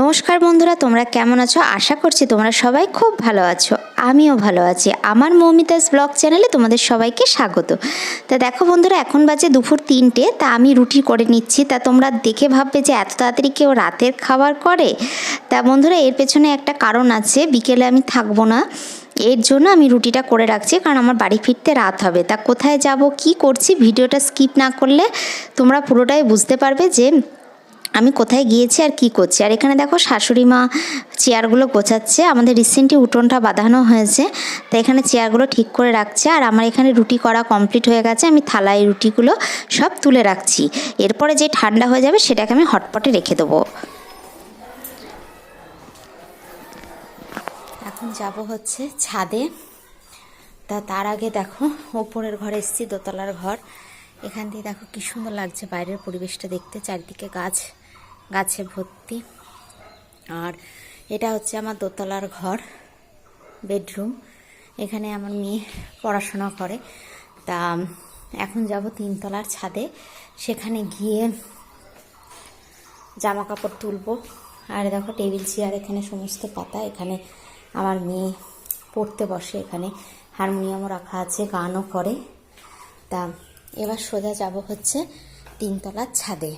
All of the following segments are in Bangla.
নমস্কার বন্ধুরা, তোমরা কেমন আছো? আশা করছি তোমরা সবাই খুব ভালো আছো। আমিও ভালো আছি। আমার মৌমিতাস ব্লগ চ্যানেলে তোমাদের সবাইকে স্বাগত। তা দেখো বন্ধুরা, এখন বাজে দুপুর তিনটে, তা আমি রুটি করে নিচ্ছি। তা তোমরা দেখে ভাববে যে এত তাড়াতাড়ি কেউ রাতের খাবার করে? তা বন্ধুরা, এর পেছনে একটা কারণ আছে, বিকেলে আমি থাকব না। এর জন্য আমি রুটিটা করে রাখছি, কারণ আমার বাড়ি ফিরতে রাত হবে। তা কোথায় যাব, কি করছি, ভিডিওটা স্কিপ না করলে তোমরা পুরোটাই বুঝতে পারবে যে আমি কোথায় গিয়েছি আর কি করছি? আর এখানে দেখো শাশুড়ি মা চেয়ারগুলো গোছাচ্ছে, আমাদের রিসেন্টলি উঠোনটা বাঁধানো হয়েছে, তো এখানে চেয়ারগুলো ঠিক করে রাখছে, আর আমার এখানে রুটি করা কমপ্লিট হয়ে গেছে, আমি থালায় রুটিগুলো সব তুলে রাখছি। এরপরে যে ঠান্ডা হয়ে যাবে সেটাকে আমি হটপটে রেখে দেবো। এখন যাব হচ্ছে ছাদে। তা তার আগে দেখো, ওপরের ঘরে এসছি, দোতলার ঘর। এখান দিয়ে দেখো কি সুন্দর লাগছে বাইরের পরিবেশটা দেখতে, চারিদিকে গাছ। গাছে ভর্তি। আর এটা হচ্ছে আমার দোতলার ঘর, বেডরুম। এখানে আমার মেয়ে পড়াশোনা করে। তা, এখন যাব তিনতলার ছাদে। সেখানে গিয়ে জামা কাপড় তুলবো। আর দেখো টেবিল, চেয়ার, এখানে সমস্ত পাতা। এখানে আমার মেয়ে পড়তে বসে। এখানে হারমোনিয়ামও রাখা আছে, গানও করে। তা, এবার সোজা যাব হচ্ছে তিনতলার ছাদে।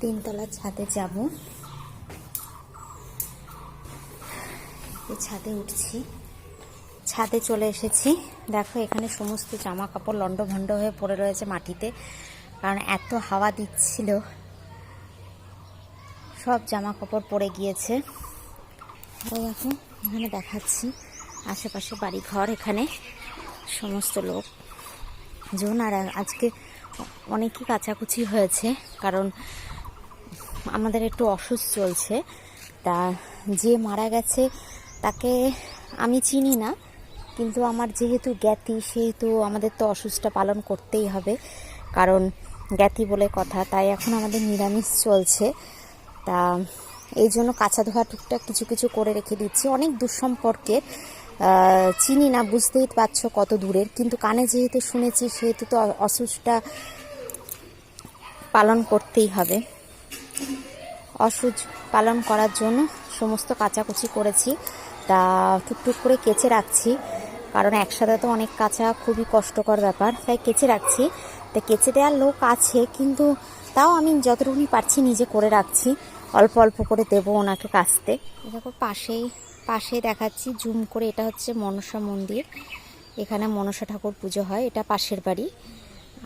তিনতলার ছাদে যাব। ছাদে উঠছি। ছাদে চলে এসেছি। দেখো, এখানে সমস্ত জামা কাপড় লন্ডভন্ড হয়ে পড়ে রয়েছে মাটিতে, কারণ এত হাওয়া দিচ্ছিল। সব জামা কাপড় পড়ে গিয়েছে। দেখো, এখানে দেখাচ্ছি আশেপাশে বাড়ি ঘর এখানে সমস্ত লোক। জন, আর আজকে অনেকই কাচাকুচি হয়েছে, কারণ আমাদের একটু অসুস্থ চলছে। তা যে মারা গেছে, তাকে আমি চিনি না। কিন্তু আমার যেহেতু জ্ঞাতি, সেহেতু আমাদের তো অসুস্থটা পালন করতেই হবে। কারণ জ্ঞাতি বলে কথা, তাই এখন আমাদের নিরামিষ চলছে। তা এই জন্য কাঁচা ধোয়া টুকটাক কিছু কিছু করে রেখে দিচ্ছি। অনেক দুঃসম্পর্কের চিনি না, বুঝতেই পারছ কত দূরের। কিন্তু কানে যেহেতু শুনেছি, সেহেতু তো অসুস্থটা পালন করতেই হবে। অসুচ পালন করার জন্য সমস্ত কাচাকুচি করেছি। তা টুকটুক করে কেচে রাখছি, কারণ একসাথে তো অনেক কাঁচা খুবই কষ্টকর ব্যাপার, তাই কেচে রাখছি। তা কেচে দেওয়ার লোক আছে, কিন্তু তাও আমি যতটুকুনি পারছি নিজে করে রাখছি। অল্প অল্প করে দেবো ওনাকে কাচতে। দেখো পাশেই পাশে দেখাচ্ছি, জুম করে এটা হচ্ছে মনসা মন্দির। এখানে মনসা ঠাকুর পুজো হয়, এটা পাশের বাড়ি।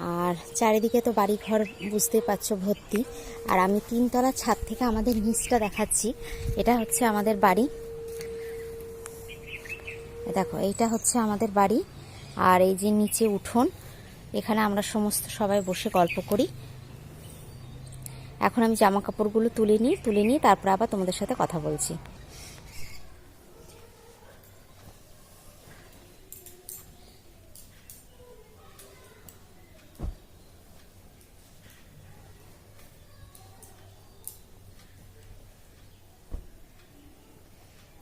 আর চারিদিকে তো বাড়ি ঘর বুঝতে পারছ ভর্তি। আর আমি তিনতলা ছাদ থেকে আমাদের নিচটা দেখাচ্ছি। এটা হচ্ছে আমাদের বাড়ি। দেখো, এইটা হচ্ছে আমাদের বাড়ি। আর এই যে নিচে উঠোন, এখানে আমরা সমস্ত সবাই বসে গল্প করি। এখন আমি জামা কাপড়গুলো তুলে নিই তুলে নিই তারপর আবার তোমাদের সাথে কথা বলছি।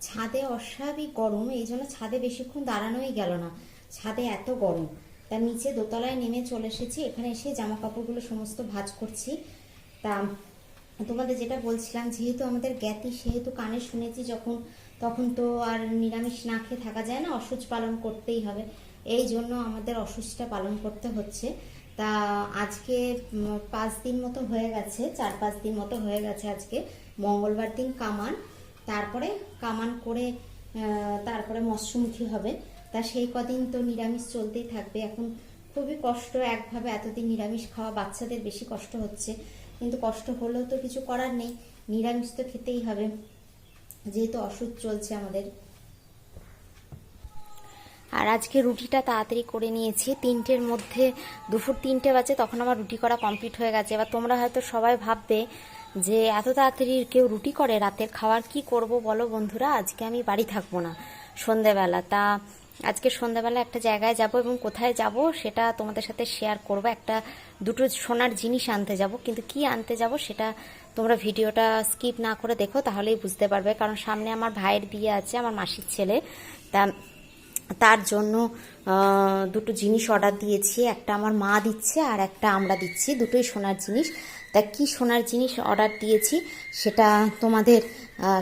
ছাদে অস্বাভাবিক গরম, এই জন্য ছাদে বেশিক্ষণ দাঁড়ানোই গেল না। ছাদে এত গরম। তার নিচে দোতলায় নেমে চলে এসেছি। এখানে এসে জামা কাপড়গুলো সমস্ত ভাজ করছি। তা, তোমাদের যেটা বলছিলাম, যেহেতু আমাদের জ্ঞাতি, সেহেতু কানে শুনেছি যখন, তখন তো আর নিরামিষ না খেয়ে থাকা যায় না, অসুচ পালন করতেই হবে। এই জন্য আমাদের অসুচটা পালন করতে হচ্ছে। তা, আজকে পাঁচ দিন মতো হয়ে গেছে, চার পাঁচ দিন মতো হয়ে গেছে আজকে। মঙ্গলবার দিন কামান। তারপরে কামান করে তারপরে মৎস্যমুখী হবে। তা সেই কদিন তো নিরামিষ চলতেই থাকবে। এখন খুবই কষ্ট একভাবে এতদিন নিরামিষ খাওয়া বাচ্চাদের বেশি কষ্ট হচ্ছে। কিন্তু কষ্ট হলেও তো কিছু করার নেই। নিরামিষ তো খেতেই হবে। যেহেতু অসুখ চলছে আমাদের। আর আজকে রুটিটা তাড়াতাড়ি করে নিয়েছি। তিনটের মধ্যে দুপুর তিনটে বাজে, তখন আমার রুটি করা কমপ্লিট হয়ে গেছে। এবার তোমরা হয়তো সবাই ভাববে যে এত তাড়াতাড়ি কেউ রুটি করে রাতের খাবার, কি করব বলো বন্ধুরা? আজকে আমি বাড়ি থাকব না সন্ধেবেলা। তা আজকে সন্ধ্যাবেলা একটা জায়গায় যাব এবং কোথায় যাব সেটা তোমাদের সাথে শেয়ার করব। একটা দুটো সোনার জিনিস আনতে যাব, কিন্তু কি আনতে যাব সেটা তোমরা ভিডিওটা স্কিপ না করে দেখো, তাহলেই বুঝতে পারবে। কারণ সামনে আমার ভাইয়ের বিয়ে আছে, আমার মাসির ছেলে। তা তার জন্য দুটো জিনিস অর্ডার দিয়েছি। একটা আমার মা দিচ্ছে আর একটা আমরা দিচ্ছি, দুটোই সোনার জিনিস। তা কি সোনার জিনিস অর্ডার দিয়েছি, সেটা তোমাদের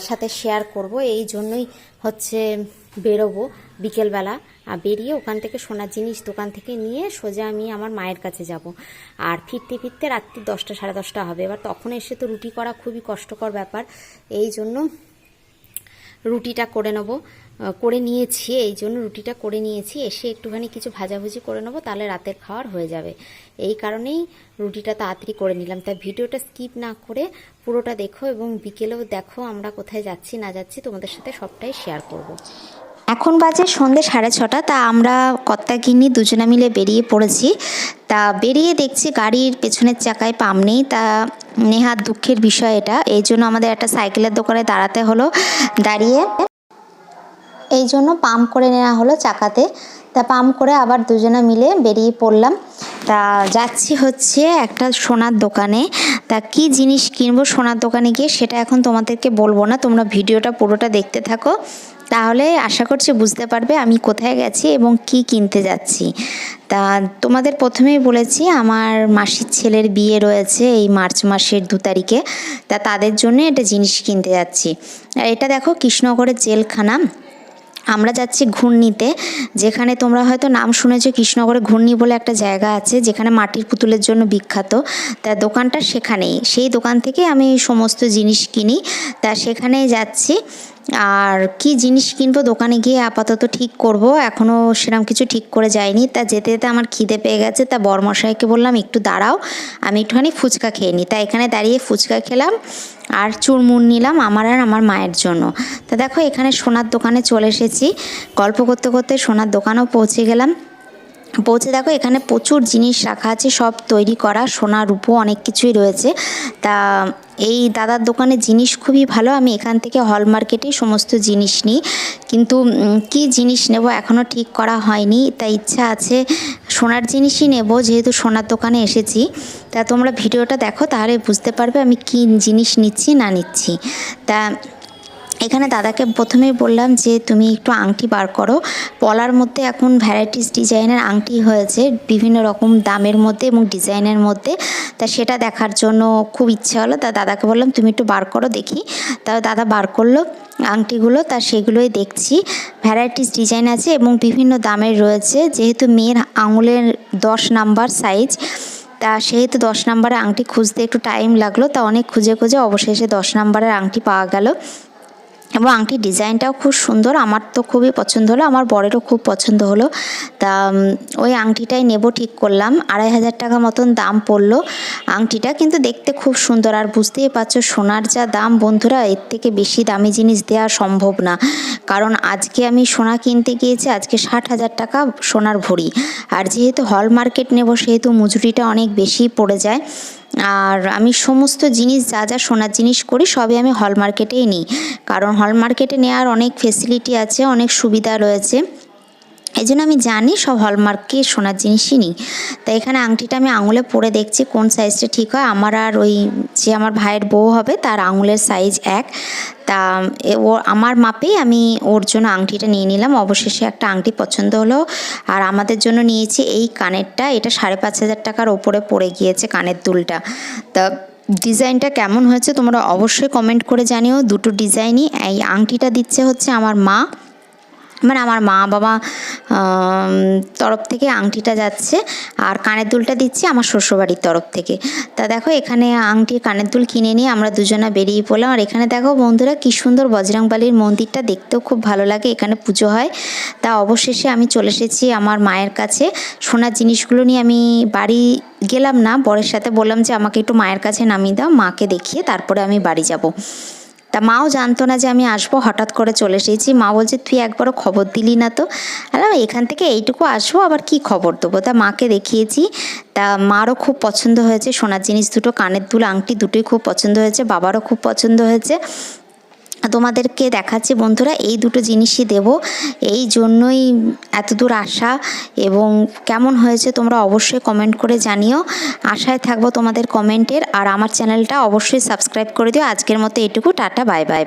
সাথে শেয়ার করব। এই জন্যই হচ্ছে বেরোবো বিকেলবেলা। আর বেরিয়ে ওখান থেকে সোনার জিনিস দোকান থেকে নিয়ে সোজা আমি আমার মায়ের কাছে যাব। আর ফিরতে ফিরতে রাত্রি দশটা, সাড়ে দশটা হবে। এবার তখন এসে তো রুটি করা খুবই কষ্টকর ব্যাপার। এই জন্য রুটিটা করে নেব। করে নিয়েছি, এই জন্য রুটিটা করে নিয়েছি, এসে একটুখানি কিছু ভাজাভুজি করে নেব, তাহলে রাতের খাওয়ার হয়ে যাবে। এই কারণেই রুটিটা তাড়াতাড়ি করে নিলাম। তাই ভিডিওটা স্কিপ না করে পুরোটা দেখো এবং বিকেলেও দেখো আমরা কোথায় যাচ্ছি, না যাচ্ছি, তোমাদের সাথে সবটাই শেয়ার করব। এখন বাজে সন্ধে সাড়ে ছটা, তা আমরা কর্তাগিন্নি দুজনে মিলে বেরিয়ে পড়েছি। তা বেরিয়ে দেখছি গাড়ির পেছনের চাকায় পাম নেই, তা নেহার দুঃখের বিষয় এটা। এই জন্য আমাদের একটা সাইকেলের দোকানে দাঁড়াতে হলো। দাঁড়িয়ে এই জন্য পাম্প করে নেওয়া হলো চাকাতে। তা পাম্প করে আবার দুজনে মিলে বেরিয়ে পড়লাম। তা যাচ্ছি হচ্ছে একটা সোনার দোকানে। তা কি জিনিস কিনবো সোনার দোকানে গিয়ে সেটা এখন তোমাদেরকে বলব না, তোমরা ভিডিওটা পুরোটা দেখতে থাকো। তাহলে আশা করছি বুঝতে পারবে আমি কোথায় গেছি এবং কি কিনতে যাচ্ছি। তা তোমাদের প্রথমেই বলেছি, আমার মাসির ছেলের বিয়ে রয়েছে এই মার্চ মাসের দু তারিখে। তা তাদের জন্য এটা জিনিস কিনতে যাচ্ছি। এটা দেখো কৃষ্ণনগরের জেলখানা। আমরা যাচ্ছি ঘূর্ণিতে, যেখানে তোমরা হয়তো নাম শুনেছো কৃষ্ণনগরে ঘূর্ণি বলে একটা জায়গা আছে, যেখানে মাটির পুতুলের জন্য বিখ্যাত। তা দোকানটা সেখানেই। সেই দোকান থেকে আমি সমস্ত জিনিস কিনি। তা সেখানেই যাচ্ছি। আর কি জিনিস কিনবো? দোকানে গিয়ে আপাতত ঠিক করব। এখনও সেরকম কিছু ঠিক করে যায়নি তা যেতে যেতে আমার খিদে পেয়ে গেছে। তা বরমশাইকে বললাম, একটু দাঁড়াও, আমি একটুখানি ফুচকা খেয়ে নিই তা এখানে দাঁড়িয়ে ফুচকা খেলাম আর চুরমুর নিলাম আমার আর আমার মায়ের জন্য। তা দেখো, এখানে সোনার দোকানে চলে এসেছি। গল্প করতে করতে সোনার দোকানেও পৌঁছে গেলাম। পৌঁছে দেখো, এখানে প্রচুর জিনিস রাখা আছে, সব তৈরি করা। সোনা রূপো অনেক কিছুই রয়েছে। তা এই দাদার দোকানে জিনিস খুবই ভালো, আমি এখান থেকে হল মার্কেটেই সমস্ত জিনিস নিই। কিন্তু কি জিনিস নেব এখনও ঠিক করা হয়নি। তাই ইচ্ছা আছে সোনার জিনিসই নেব, যেহেতু সোনার দোকানে এসেছি। তা তোমরা ভিডিওটা দেখো, তাহলে বুঝতে পারবে আমি কি জিনিস নিচ্ছি না নিচ্ছি। তা এখানে দাদাকে প্রথমেই বললাম যে তুমি একটু আংটি বার করো। পলার মধ্যে এখন ভ্যারাইটিস ডিজাইনের আংটি হয়েছে, বিভিন্ন রকম দামের মধ্যে এবং ডিজাইনের মধ্যে। তা সেটা দেখার জন্য খুব ইচ্ছা হলো, তা দাদাকে বললাম তুমি একটু বার করো দেখি। তা দাদা বার করল আংটিগুলো, তা সেগুলোই দেখছি। ভ্যারাইটিস ডিজাইন আছে এবং বিভিন্ন দামের রয়েছে, যেহেতু মেয়ের আঙুলের দশ নাম্বার সাইজ তা সেহেতু দশ নম্বরের আংটি খুঁজতে একটু টাইম লাগল, তা অনেক খুঁজে খুঁজে অবশেষে দশ নম্বরের আংটি পাওয়া গেল। এবং আংটির ডিজাইনটাও খুব সুন্দর। আমার তো খুবই পছন্দ হলো, আমার বরেরও খুব পছন্দ হলো। তা ওই আংটিটাই নেব ঠিক করলাম। আড়াই হাজার টাকা মতন দাম পড়ল আংটিটা, কিন্তু দেখতে খুব সুন্দর। আর বুঝতেই পারছ, সোনার যা দাম, বন্ধুরা, এর থেকে বেশি দামি জিনিস দেওয়া সম্ভব না। কারণ আজকে আমি সোনা কিনতে গিয়েছি, আজকে ষাট হাজার টাকা সোনার ভরি। আর যেহেতু হল মার্কেট নেব, সেহেতু মজুরিটা অনেক বেশি পড়ে যায়। আর আমি সমস্ত জিনিস যা যা সোনার জিনিস করি সবই আমি হল মার্কেটেই নিই। কারণ হল মার্কেটে নেওয়ার অনেক ফেসিলিটি আছে, অনেক সুবিধা রয়েছে। এই জন্য আমি জানি সব হলমার্কে সোনার জিনিসই নিই। তাই এখানে আংটিটা আমি আঙুলে পরে দেখছি কোন সাইজটা ঠিক হয়। আমার আর ওই যে আমার ভাইয়ের বউ হবে, তার আঙুলের সাইজ এক। তা ও আমার মাপেই আমি ওর জন্য আংটিটা নিয়ে নিলাম। অবশেষে একটা আংটি পছন্দ হলো। আর আমাদের জন্য নিয়েছি এই কানেরটা। এটা সাড়ে পাঁচ হাজার টাকার ওপরে পড়ে গিয়েছে কানের দুলটা। তা ডিজাইনটা কেমন হয়েছে তোমরা অবশ্যই কমেন্ট করে জানিও। দুটো ডিজাইনই। এই আংটিটা দিচ্ছে হচ্ছে আমার মা। মানে আমার মা বাবা তরফ থেকে আংটিটা যাচ্ছে আর কানের দুলটা দিচ্ছি আমার শ্বশুরবাড়ির তরফ থেকে। তা দেখো এখানে আংটি কানের দুল কিনে নিয়ে আমরা দুজনা বেরিয়ে পড়লাম। আর এখানে দেখো বন্ধুরা কি সুন্দর বজরংবালির মন্দিরটা দেখতেও খুব ভালো লাগে, এখানে পুজো হয়। তা অবশেষে আমি চলে এসেছি আমার মায়ের কাছে। সোনার জিনিসগুলো নিয়ে আমি বাড়ি গেলাম না, বরের সাথে বললাম যে আমাকে একটু মায়ের কাছে নামিয়ে দাও, মাকে দেখিয়ে তারপরে আমি বাড়ি যাব। তা মাও জানতো না যে আমি আসব, হঠাৎ করে চলে এসেছি। মা বলছে, তুই একবারও খবর দিলি না তো? আর এখান থেকে এইটুকু আসব, আবার কি খবর দেবো? তা মাকে দেখিয়েছি। তা মারও খুব পছন্দ হয়েছে, সোনার জিনিস দুটো, কানের দুল, আংটি দুটোই খুব পছন্দ হয়েছে, বাবারও খুব পছন্দ হয়েছে। তোমাদেরকে দেখাচ্ছি বন্ধুরা, এই দুটো জিনিসই দেব। এই জন্যই এত দূর আসা এবং কেমন হয়েছে তোমরা অবশ্যই কমেন্ট করে জানিও। আশায় থাকব তোমাদের কমেন্টের আর আমার চ্যানেলটা অবশ্যই সাবস্ক্রাইব করে দিও। আজকের মতো এটুকু, টাটা বাই বাই